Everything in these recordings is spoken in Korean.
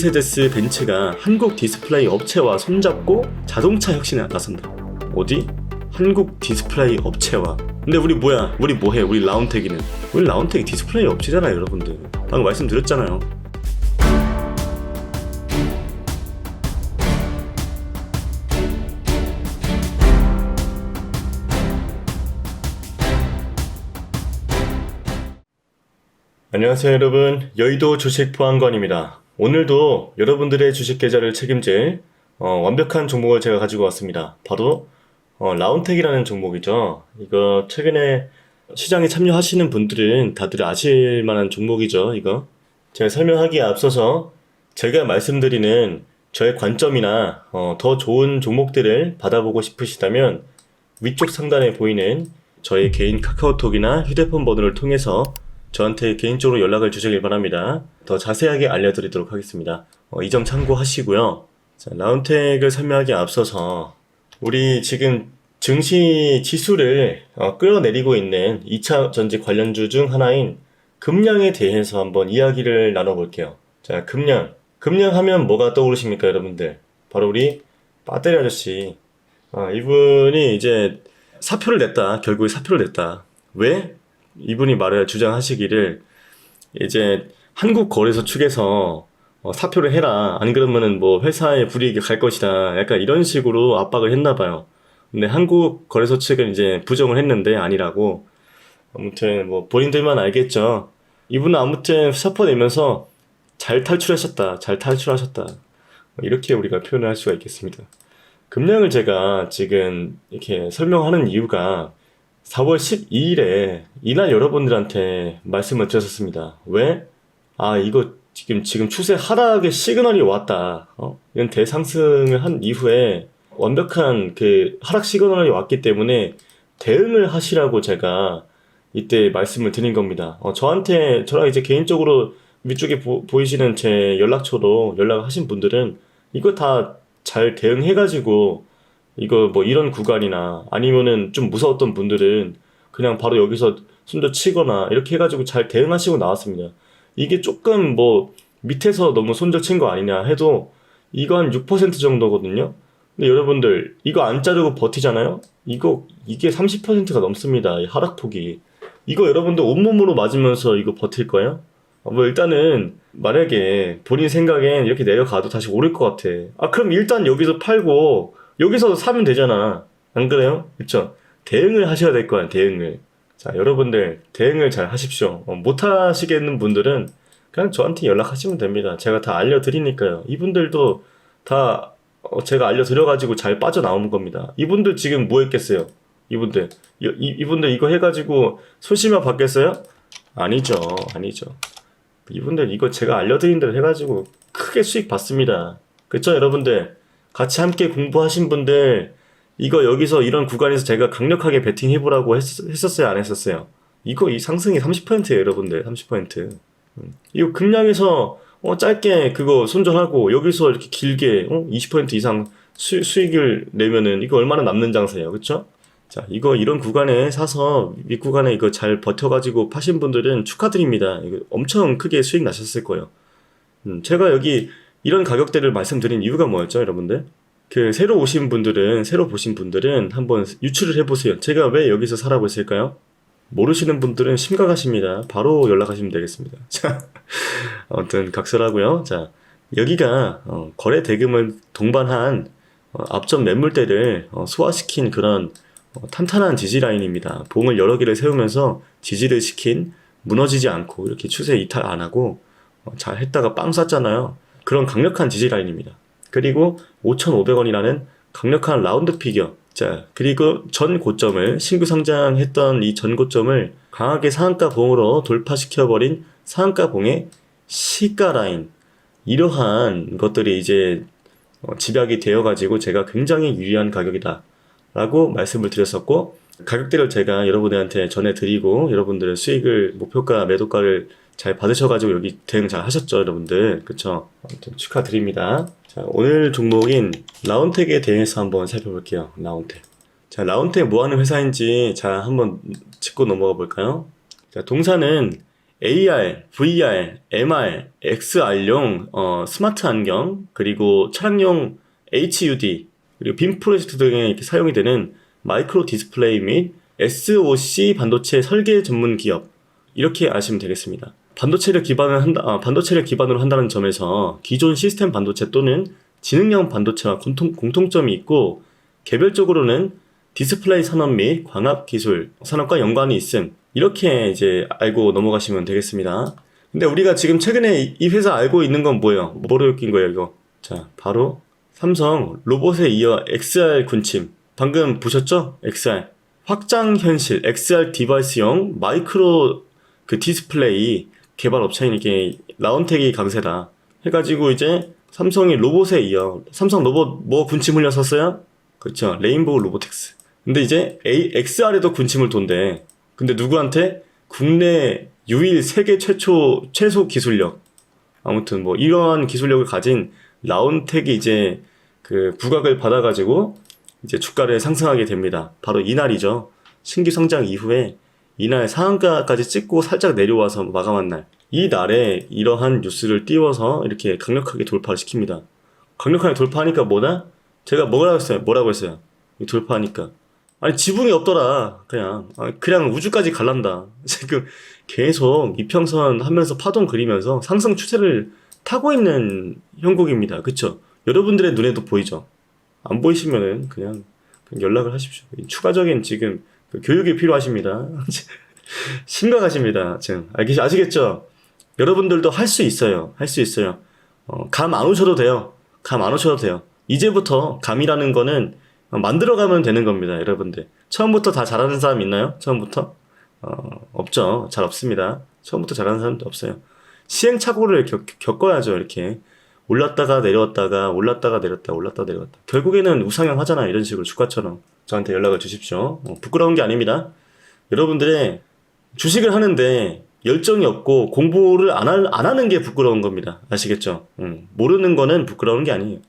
메르세데스 벤츠가 한국 디스플레이 업체와 손잡고 자동차 혁신에 나선다. 어디? 한국 디스플레이 업체와. 근데 우리 뭐야? 우리 뭐해? 우리 라운텍이는. 우리 라운텍이 디스플레이 업체잖아요, 여러분들. 방금 말씀드렸잖아요. 안녕하세요 여러분 여의도 주식 보안관입니다 오늘도 여러분들의 주식 계좌를 책임질 어, 완벽한 종목을 제가 가지고 왔습니다. 바로 어, 라운텍이라는 종목이죠. 이거 최근에 시장에 참여하시는 분들은 다들 아실 만한 종목이죠 이거. 제가 설명하기에 앞서서 제가 말씀드리는 저의 관점이나 어, 더 좋은 종목들을 받아보고 싶으시다면 위쪽 상단에 보이는 저의 개인 카카오톡이나 휴대폰 번호를 통해서 저한테 개인적으로 연락을 주시길 바랍니다. 더 자세하게 알려드리도록 하겠습니다. 어, 이점 참고하시고요. 자, 라운텍을 설명하기에 앞서서 우리 지금 증시 지수를 어, 끌어내리고 있는 2차 전지 관련주 중 하나인 금량에 대해서 한번 이야기를 나눠볼게요. 자, 금량. 금량 하면 뭐가 떠오르십니까, 여러분들? 바로 우리 빠떼리 아저씨. 아, 이분이 이제 사표를 냈다. 결국에 사표를 냈다. 왜? 이분이 말을 주장하시기를 이제 한국 거래소 측에서 어, 사표를 해라. 안 그러면은 뭐 회사에 불이익이 갈 것이다. 약간 이런 식으로 압박을 했나 봐요. 근데 한국 거래소 측은 이제 부정을 했는데 아니라고. 아무튼 뭐 본인들만 알겠죠. 이분은 아무튼 사표 내면서 잘 탈출하셨다. 잘 탈출하셨다. 이렇게 우리가 표현을 할 수가 있겠습니다. 금량을 제가 지금 이렇게 설명하는 이유가 4월 12일에 이날 여러분들한테 말씀을 드렸었습니다. 왜? 아, 이거 지금, 지금 추세 하락의 시그널이 왔다. 어? 이건 대상승을 한 이후에 완벽한 그 하락 시그널이 왔기 때문에 대응을 하시라고 제가 이때 말씀을 드린 겁니다. 어, 저한테, 저랑 이제 개인적으로 위쪽에 보, 보이시는 제 연락처로 연락을 하신 분들은 이거 다 잘 대응해가지고 이거 뭐 이런 구간이나 아니면은 좀 무서웠던 분들은 그냥 바로 여기서 손절 치거나 이렇게 해가지고 잘 대응하시고 나왔습니다. 이게 조금 뭐 밑에서 너무 손절 친 거 아니냐 해도 이거 한 6% 정도거든요. 근데 여러분들 이거 안 자르고 버티잖아요? 이거 이게 30%가 넘습니다. 이 하락폭이. 이거 여러분들 온몸으로 맞으면서 이거 버틸 거예요? 아, 뭐 일단은 만약에 본인 생각엔 이렇게 내려가도 다시 오를 것 같아. 아 그럼 일단 여기서 팔고 여기서 사면 되잖아. 안 그래요? 그쵸? 대응을 하셔야 될 거야, 대응을. 자, 여러분들, 대응을 잘 하십시오. 어, 못 하시겠는 분들은 그냥 저한테 연락하시면 됩니다. 제가 다 알려드리니까요. 이분들도 다 어, 제가 알려드려가지고 잘 빠져나오는 겁니다. 이분들 지금 뭐 했겠어요? 이분들. 이, 이- 이분들 이거 해가지고 손실만 받겠어요? 아니죠. 아니죠. 이분들 이거 제가 알려드린 대로 해가지고 크게 수익 받습니다. 그쵸, 여러분들? 같이 함께 공부하신 분들 이거 여기서 이런 구간에서 제가 강력하게 베팅 해보라고 했, 했었어요 안 했었어요? 이거 이 상승이 30%예요 여러분들. 30% 음. 이거 금량에서 어, 짧게 그거 손절하고 여기서 이렇게 길게 어, 20% 이상 수, 수익을 내면은 이거 얼마나 남는 장사예요 그쵸? 자 이거 이런 구간에 사서 윗구간에 이거 잘 버텨가지고 파신 분들은 축하드립니다. 이거 엄청 크게 수익 나셨을 거예요. 음, 제가 여기 이런 가격대를 말씀드린 이유가 뭐였죠, 여러분들? 그 새로 오신 분들은 새로 보신 분들은 한번 유추를 해보세요. 제가 왜 여기서 사라고 했을까요? 모르시는 분들은 심각하십니다. 바로 연락하시면 되겠습니다. 자, 아무튼 각설하고요. 자, 여기가 어, 거래 대금을 동반한 어, 앞전 매물대를 어, 소화시킨 그런 어, 탄탄한 지지 라인입니다. 봉을 여러 개를 세우면서 지지를 시킨 무너지지 않고 이렇게 추세 이탈 안 하고 어, 잘 했다가 빵 쐈잖아요. 그런 강력한 지지 라인입니다. 그리고 5,500원이라는 강력한 라운드 피겨. 자, 그리고 전 고점을 신규 상장했던 이 전 고점을 강하게 상한가 봉으로 돌파시켜 버린 상한가 봉의 시가 라인. 이러한 것들이 이제 어, 집약이 되어 가지고 제가 굉장히 유리한 가격이다. 라고 말씀을 드렸었고, 가격대를 제가 여러분들한테 전해드리고, 여러분들의 수익을, 목표가, 매도가를 잘 받으셔가지고 여기 대응 잘 하셨죠, 여러분들. 그쵸? 아무튼 축하드립니다. 자, 오늘 종목인 라운텍에 대해서 한번 살펴볼게요. 라운텍. 자, 라운텍 뭐 하는 회사인지 자, 한번 짚고 넘어가 볼까요? 자, 동사는 AR, VR, MR, XR용 어, 스마트 안경, 그리고 차량용 HUD, 그리고 빔 프로젝트 등에 이렇게 사용이 되는 마이크로 디스플레이 및 SOC 반도체 설계 전문 기업 이렇게 아시면 되겠습니다. 반도체를 기반을 한다, 아, 반도체를 기반으로 한다는 점에서 기존 시스템 반도체 또는 지능형 반도체와 공통, 공통점이 있고 개별적으로는 디스플레이 산업 및 광학 기술 산업과 연관이 있음 이렇게 이제 알고 넘어가시면 되겠습니다. 근데 우리가 지금 최근에 이- 이 회사 알고 있는 건 뭐예요? 뭐로 엮인 거예요, 이거? 자, 바로 삼성 로봇에 이어 XR 군침. 방금 보셨죠? XR. 확장 현실 XR 디바이스용 마이크로 그 디스플레이 개발 업체인 이게 라운텍이 강세다. 해가지고 이제 삼성이 로봇에 이어 삼성 로봇 뭐 군침 흘렸었어요? 그렇죠. 레인보우 로보텍스. 근데 이제 A, XR에도 군침을 돈대. 근데 누구한테? 국내 유일 세계 최초 최소 기술력. 아무튼 뭐 이러한 기술력을 가진 라운텍이 이제 그 부각을 받아가지고 이제 주가를 상승하게 됩니다. 바로 이날이죠. 신규 성장 이후에 이날 상한가까지 찍고 살짝 내려와서 마감한 날. 이 날에 이러한 뉴스를 띄워서 이렇게 강력하게 돌파를 시킵니다. 강력하게 돌파하니까 뭐다? 제가 뭐라고 했어요? 뭐라고 했어요? 이 돌파하니까. 아니, 지붕이 없더라. 그냥. 아, 그냥 우주까지 갈란다. 지금 계속 이평선 하면서 파동 그리면서 상승 추세를 타고 있는 형국입니다. 그쵸? 여러분들의 눈에도 보이죠? 안 보이시면은 그냥, 연락을 하십시오. 이 추가적인 지금 그 교육이 필요하십니다. 심각하십니다. 지금. 알겠, 아시겠죠? 여러분들도 할 수 있어요. 할 수 있어요. 어, 감 안 오셔도 돼요. 감 안 오셔도 돼요. 이제부터 감이라는 거는 만들어가면 되는 겁니다, 여러분들. 처음부터 다 잘하는 사람 있나요? 처음부터? 어, 없죠. 잘 없습니다. 처음부터 잘하는 사람도 없어요. 시행착오를 겪, 겪어야죠, 이렇게. 올랐다가 내려왔다가, 올랐다가 내렸다, 올랐다가 내려왔다. 결국에는 우상향 하잖아, 이런 식으로 주가처럼. 저한테 연락을 주십시오. 어, 부끄러운 게 아닙니다. 여러분들의 주식을 하는데 열정이 없고 공부를 안, 할- 안 하는 게 부끄러운 겁니다. 아시겠죠? 음, 모르는 거는 부끄러운 게 아니에요.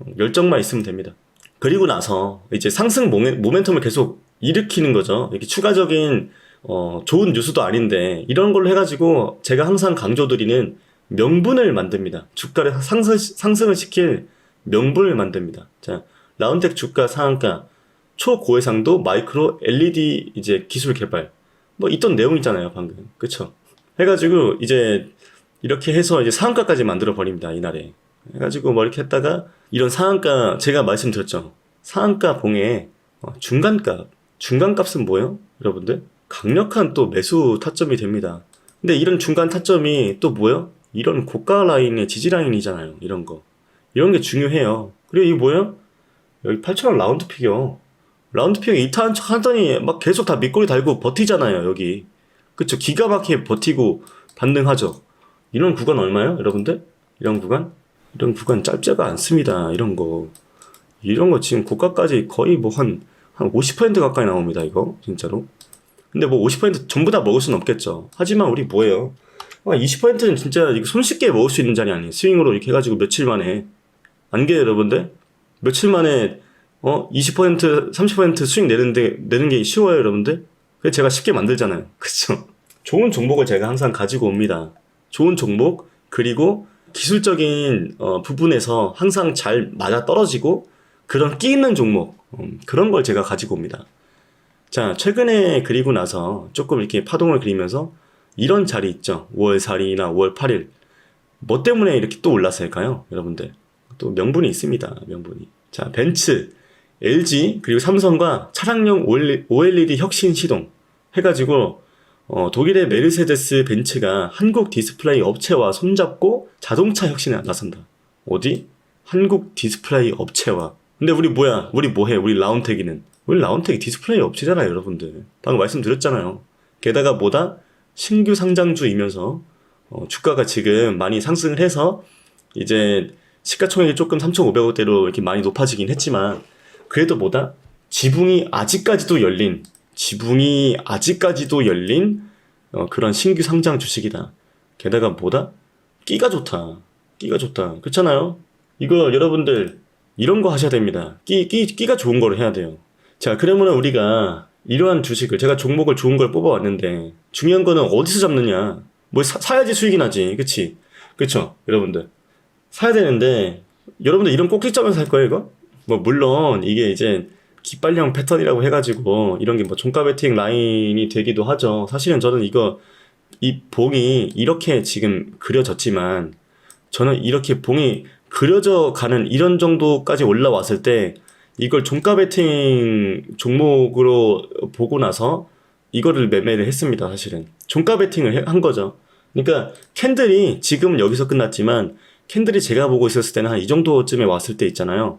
음, 열정만 있으면 됩니다. 그리고 나서 이제 상승 모멘, 모멘텀을 계속 일으키는 거죠. 이렇게 추가적인 어, 좋은 뉴스도 아닌데 이런 걸로 해가지고 제가 항상 강조드리는 명분을 만듭니다. 주가를 상승, 상승을 시킬 명분을 만듭니다. 자, 라운텍 주가 상한가 초고해상도 마이크로 LED 이제 기술 개발. 뭐 있던 내용이잖아요 방금. 그쵸? 해가지고 이제 이렇게 해서 이제 상한가까지 만들어 버립니다 이날에. 해가지고 뭐 이렇게 했다가 이런 상한가 제가 말씀드렸죠. 상한가 봉에 어, 중간값. 중간값은 뭐예요 여러분들? 강력한 또 매수 타점이 됩니다. 근데 이런 중간 타점이 또 뭐예요? 이런 고가 라인의 지지 라인이잖아요 이런 거. 이런 게 중요해요. 그리고 이게 뭐예요? 여기 8,000원 라운드 픽이요 라운드 픽 이타한 척 하더니 막 계속 다 밑꼬리 달고 버티잖아요, 여기. 그쵸? 기가 막히게 버티고 반등하죠. 이런 구간 얼마예요, 여러분들? 이런 구간? 이런 구간 짧지가 않습니다, 이런 거. 이런 거 지금 고가까지 거의 뭐 한, 한 50% 가까이 나옵니다, 이거. 진짜로. 근데 뭐 50% 전부 다 먹을 수는 없겠죠. 하지만 우리 뭐예요? 20%는 진짜 이거 손쉽게 먹을 수 있는 자리 아니에요. 스윙으로 이렇게 해가지고 며칠 만에. 안개요 여러분들? 며칠 만에 어, 20%, 30% 수익 내는데, 내는 게 쉬워요, 여러분들? 그래서 제가 쉽게 만들잖아요. 그쵸? 좋은 종목을 제가 항상 가지고 옵니다. 좋은 종목, 그리고 기술적인 어, 부분에서 항상 잘 맞아 떨어지고, 그런 끼 있는 종목, 음, 그런 걸 제가 가지고 옵니다. 자, 최근에 그리고 나서 조금 이렇게 파동을 그리면서 이런 자리 있죠. 5월 4일이나 5월 8일. 뭐 때문에 이렇게 또 올랐을까요, 여러분들? 또 명분이 있습니다, 명분이. 자, 벤츠, LG 그리고 삼성과 차량용 OLED 혁신 시동 해가지고 어, 독일의 메르세데스 벤츠가 한국 디스플레이 업체와 손잡고 자동차 혁신에 나선다. 어디? 한국 디스플레이 업체와. 근데 우리 뭐야? 우리 뭐해? 우리 라운텍이는. 우리 라운텍이 디스플레이 업체잖아요, 여러분들. 방금 말씀드렸잖아요. 게다가 뭐다? 신규 상장주이면서 어, 주가가 지금 많이 상승을 해서 이제 시가총액이 조금 3,500억대로 이렇게 많이 높아지긴 했지만 그래도 뭐다? 지붕이 아직까지도 열린, 지붕이 아직까지도 열린 어, 그런 신규 상장 주식이다. 게다가 뭐다? 끼가 좋다. 끼가 좋다. 그렇잖아요? 이거 여러분들 이런 거 하셔야 됩니다. 끼, 끼, 끼가 좋은 거를 해야 돼요. 자, 그러면 우리가 이러한 주식을 제가 종목을 좋은 걸 뽑아왔는데 중요한 거는 어디서 잡느냐? 뭐 사, 사야지 수익이 나지. 그치? 그쵸? 여러분들. 사야 되는데, 여러분들 이런 꼭지점에서 살 거예요, 이거? 뭐, 물론, 이게 이제, 기빨령 패턴이라고 해가지고, 이런 게 뭐, 종가 베팅 라인이 되기도 하죠. 사실은 저는 이거, 이 봉이 이렇게 지금 그려졌지만, 저는 이렇게 봉이 그려져 가는 이런 정도까지 올라왔을 때, 이걸 종가 베팅 종목으로 보고 나서, 이거를 매매를 했습니다, 사실은. 종가 베팅을 해- 한 거죠. 그러니까 캔들이 지금은 여기서 끝났지만 캔들이 제가 보고 있었을 때는 한 이 정도쯤에 왔을 때 있잖아요.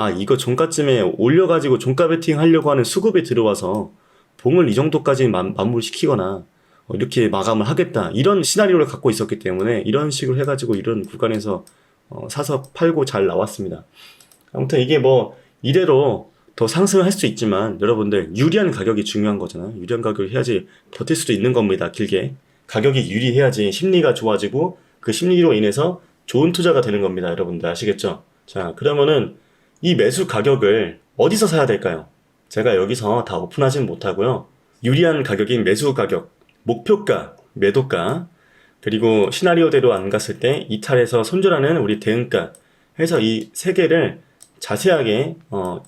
아, 이거 종가쯤에 올려가지고 종가 베팅 하려고 하는 수급이 들어와서 봉을 이 정도까지 마, 마무리시키거나 어, 이렇게 마감을 하겠다. 이런 시나리오를 갖고 있었기 때문에 이런 식으로 해가지고 이런 구간에서 어, 사서 팔고 잘 나왔습니다. 아무튼 이게 뭐 이대로 더 상승할 수 있지만 여러분들 유리한 가격이 중요한 거잖아요. 유리한 가격을 해야지 버틸 수도 있는 겁니다. 길게. 가격이 유리해야지 심리가 좋아지고 그 심리로 인해서 좋은 투자가 되는 겁니다. 여러분들 아시겠죠? 자, 그러면은 이 매수 가격을 어디서 사야 될까요? 제가 여기서 다 오픈하진 못하고요. 유리한 가격인 매수 가격, 목표가, 매도가, 그리고 시나리오대로 안 갔을 때 이탈해서 손절하는 우리 대응가 해서 이 세 개를 자세하게 어,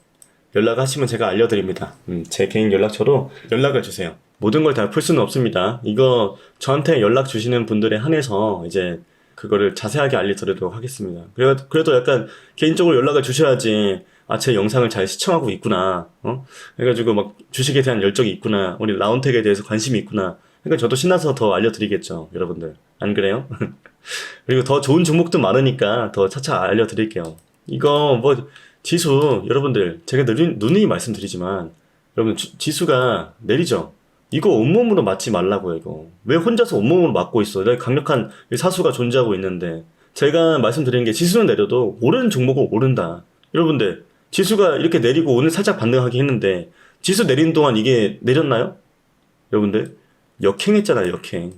연락하시면 제가 알려드립니다. 음, 제 개인 연락처로 연락을 주세요. 모든 걸 다 풀 수는 없습니다. 이거 저한테 연락 주시는 분들에 한해서 이제 그거를 자세하게 알려드리도록 하겠습니다. 그래, 그래도 약간 개인적으로 연락을 주셔야지, 아, 제 영상을 잘 시청하고 있구나, 어? 해가지고 막 주식에 대한 열정이 있구나, 우리 라운텍에 대해서 관심이 있구나. 그러니까 저도 신나서 더 알려드리겠죠, 여러분들. 안 그래요? 그리고 더 좋은 종목도 많으니까 더 차차 알려드릴게요. 이거 뭐, 지수, 여러분들, 제가 누누이 말씀드리지만, 여러분, 지- 지수가 내리죠? 이거 온몸으로 맞지 말라고요, 이거. 왜 혼자서 온몸으로 맞고 있어? 내가 강력한 사수가 존재하고 있는데. 제가 말씀드리는 게 지수는 내려도 오르는 종목은 오른다. 여러분들, 지수가 이렇게 내리고 오늘 살짝 반등하게 했는데, 지수 내리는 동안 이게 내렸나요? 여러분들, 역행했잖아요, 역행.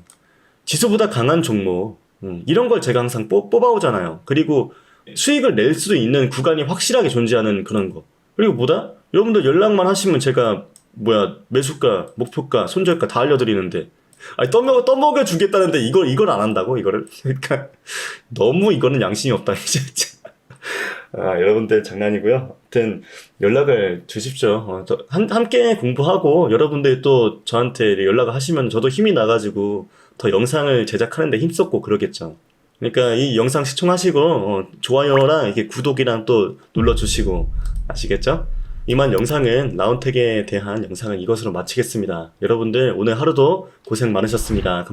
지수보다 강한 종목. 음, 이런 걸 제가 항상 뽑, 뽑아오잖아요. 그리고 수익을 낼 수 있는 구간이 확실하게 존재하는 그런 거. 그리고 뭐다? 여러분들 연락만 하시면 제가 뭐야 매수가, 목표가, 손절가 다 알려드리는데 아니 떠먹여 떠먹여 주겠다는데 이걸 이걸 안 한다고 이거를 그러니까 너무 이거는 양심이 없다 진짜. 아 여러분들 장난이고요. 아무튼 연락을 주십시오. 어, 저 한, 함께 공부하고 여러분들 또 저한테 연락을 하시면 저도 힘이 나가지고 더 영상을 제작하는데 힘썼고 그러겠죠. 그러니까 이 영상 시청하시고 어, 좋아요랑 이게 구독이랑 또 눌러주시고 아시겠죠? 이만 영상은 라운텍에 대한 영상은 이것으로 마치겠습니다. 여러분들 오늘 하루도 고생 많으셨습니다. 감사합니다.